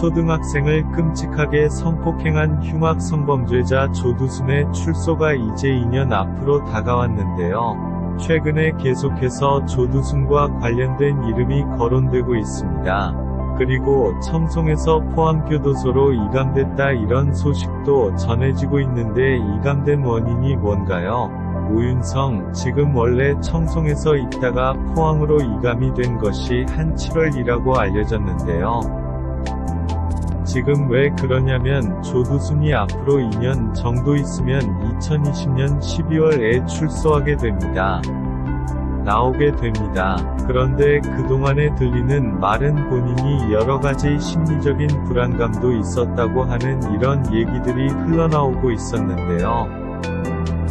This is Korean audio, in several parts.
초등학생을 끔찍하게 성폭행한 흉악 성범죄자 조두순의 출소가 이제 2년 앞으로 다가왔는데요. 최근에 계속해서 조두순과 관련된 이름이 거론되고 있습니다. 그리고 청송에서 포항교도소로 이감됐다 이런 소식도 전해지고 있는데 이감된 원인이 뭔가요? 오윤성, 지금 원래 청송에서 있다가 포항으로 이감이 된 것이 한 7월이라고 알려졌는데요. 지금 왜 그러냐면 조두순이 앞으로 2년 정도 있으면 2020년 12월에 출소하게 됩니다. 나오게 됩니다. 그런데 그동안에 들리는 말은 본인이 여러가지 심리적인 불안감도 있었다고 하는 이런 얘기들이 흘러나오고 있었는데요.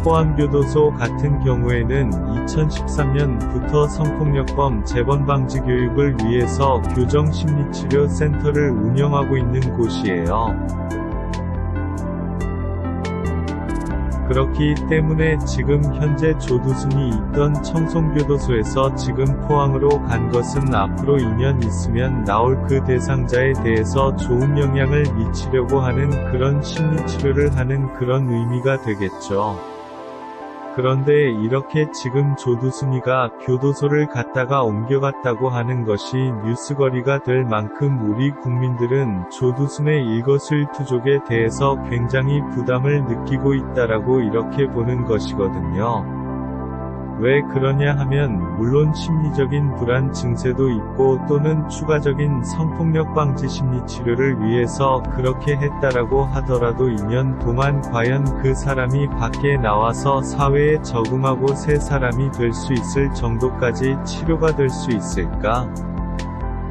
포항교도소 같은 경우에는 2013년부터 성폭력범 재범방지 교육을 위해서 교정심리치료센터를 운영하고 있는 곳이에요. 그렇기 때문에 지금 현재 조두순이 있던 청송교도소에서 지금 포항으로 간 것은 앞으로 2년 있으면 나올 그 대상자에 대해서 좋은 영향을 미치려고 하는 그런 심리치료를 하는 그런 의미가 되겠죠. 그런데 이렇게 지금 조두순이가 교도소를 갔다가 옮겨갔다고 하는 것이 뉴스거리가 될 만큼 우리 국민들은 조두순의 일거수일투족에 대해서 굉장히 부담을 느끼고 있다라고 이렇게 보는 것이거든요. 왜 그러냐 하면 물론 심리적인 불안 증세도 있고 또는 추가적인 성폭력 방지 심리 치료를 위해서 그렇게 했다라고 하더라도 2년 동안 과연 그 사람이 밖에 나와서 사회에 적응하고 새 사람이 될 수 있을 정도까지 치료가 될 수 있을까?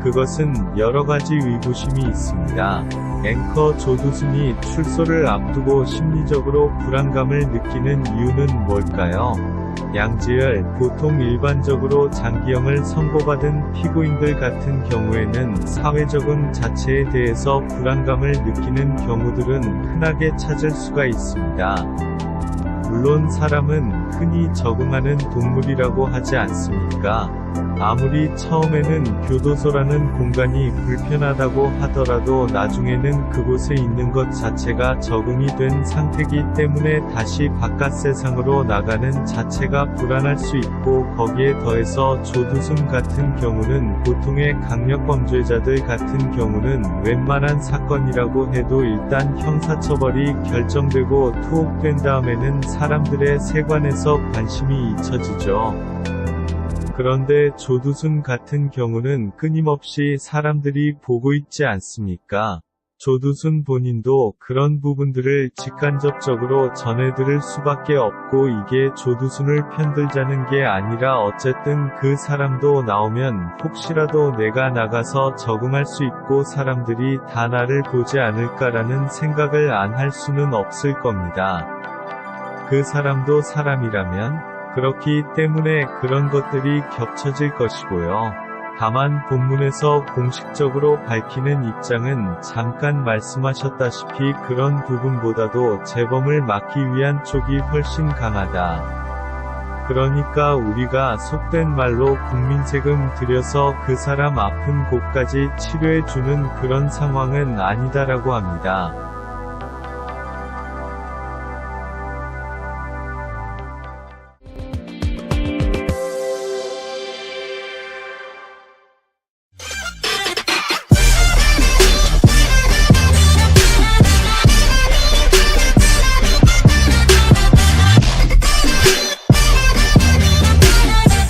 그것은 여러가지 의구심이 있습니다. 앵커 조두순이 출소를 앞두고 심리적으로 불안감을 느끼는 이유는 뭘까요? 양지열, 보통 일반적으로 장기형을 선고받은 피고인들 같은 경우에는 사회적응 자체에 대해서 불안감을 느끼는 경우들은 흔하게 찾을 수가 있습니다. 물론 사람은 흔히 적응하는 동물이라고 하지 않습니까? 아무리 처음에는 교도소라는 공간이 불편하다고 하더라도 나중에는 그곳에 있는 것 자체가 적응이 된 상태이기 때문에 다시 바깥 세상으로 나가는 자체가 불안할 수 있고 거기에 더해서 조두순 같은 경우는 보통의 강력범죄자들 같은 경우는 웬만한 사건이라고 해도 일단 형사처벌이 결정되고 투옥된 다음에는 사람들의 세관에서 관심이 잊혀지죠. 그런데 조두순 같은 경우는 끊임없이 사람들이 보고 있지 않습니까? 조두순 본인도 그런 부분들을 직간접적으로 전해들을 수밖에 없고 이게 조두순을 편들자는 게 아니라 어쨌든 그 사람도 나오면 혹시라도 내가 나가서 적응할 수 있고 사람들이 다 나를 보지 않을까라는 생각을 안 할 수는 없을 겁니다. 그 사람도 사람이라면 그렇기 때문에 그런 것들이 겹쳐질 것이고요. 다만 본문에서 공식적으로 밝히는 입장은 잠깐 말씀하셨다시피 그런 부분보다도 재범을 막기 위한 쪽이 훨씬 강하다. 그러니까 우리가 속된 말로 국민 세금 들여서 그 사람 아픈 곳까지 치료해주는 그런 상황은 아니다라고 합니다.